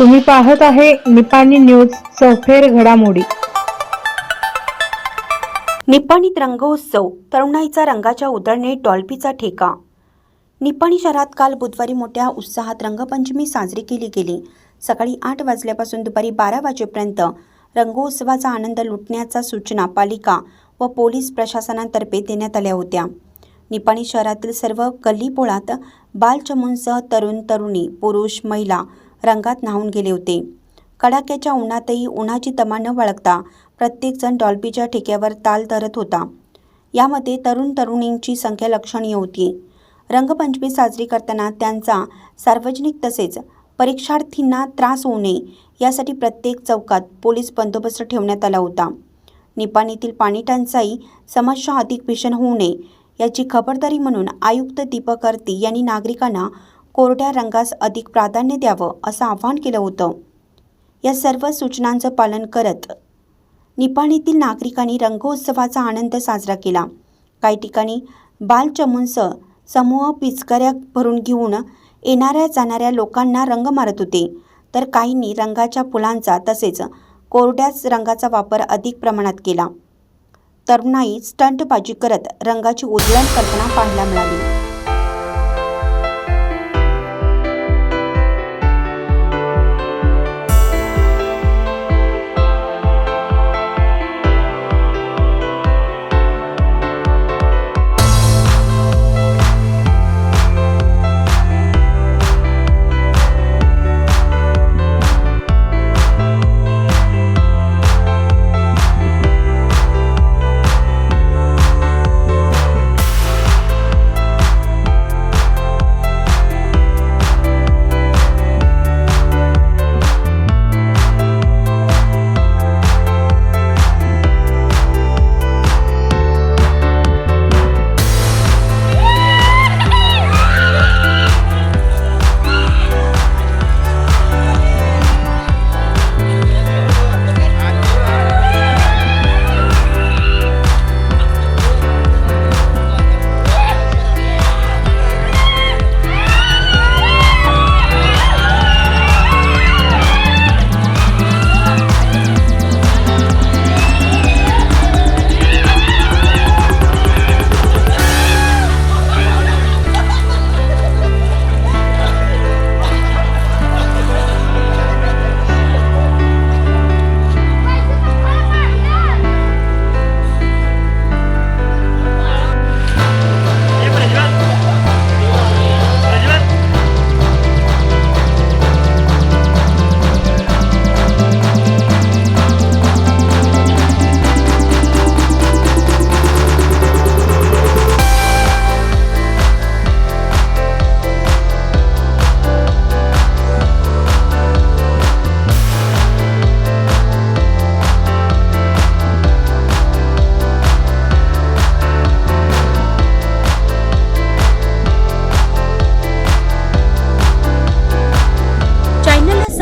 तुम्ही पाहत आहे निपाणी न्यूज सफेर घडामोडी. निपाणीत रंगोत्सव तरुणाईचा रंगाच्या उधळणे डॉल्बीचा ठेका. निपाणी शहरात काल बुधवारी मोठ्या उत्साहात रंगपंचमी साजरी केली गेली. सकाळी आठ वाजल्यापासून दुपारी बारा वाजेपर्यंत रंगोत्सवाचा आनंद लुटण्याच्या सूचना पालिका व पोलीस प्रशासनातर्फे देण्यात आल्या होत्या. निपाणी शहरातील सर्व गल्लीपोळात बालचमूंसह तरुण तरुणी पुरुष महिला रंगात न्हावून गेले होते. कडाक्याच्या उन्हातही उन्हाची तमा न बाळगता प्रत्येकजण डॉल्बीच्या ठेक्यावर ताल धरत होता. यामध्ये तरुण तरुणींची संख्या लक्षणीय होती. रंगपंचमी साजरी करताना त्यांचा सार्वजनिक तसेच परीक्षार्थींना त्रास होऊ नये यासाठी प्रत्येक चौकात पोलीस बंदोबस्त ठेवण्यात आला होता. निपाणीतील पाणी टंचाई समस्या अधिक भीषण होऊ नये याची खबरदारी म्हणून आयुक्त दीपक आरती यांनी नागरिकांना कोरड्या रंगास अधिक प्राधान्य द्यावं असं आवाहन केलं होतं. या सर्व सूचनांचं पालन करत निपाणीतील नागरिकांनी रंगोत्सवाचा आनंद साजरा केला. काही ठिकाणी बालचमूंसह समूह पिचकऱ्या भरून घेऊन येणाऱ्या जाणाऱ्या लोकांना रंग मारत होते. तर काहींनी रंगाच्या फुलांचा तसेच कोरड्याच रंगाचा वापर अधिक प्रमाणात केला. तरुणाई स्टंटबाजी करत रंगाची उजळण कल्पना पाहायला मिळाली.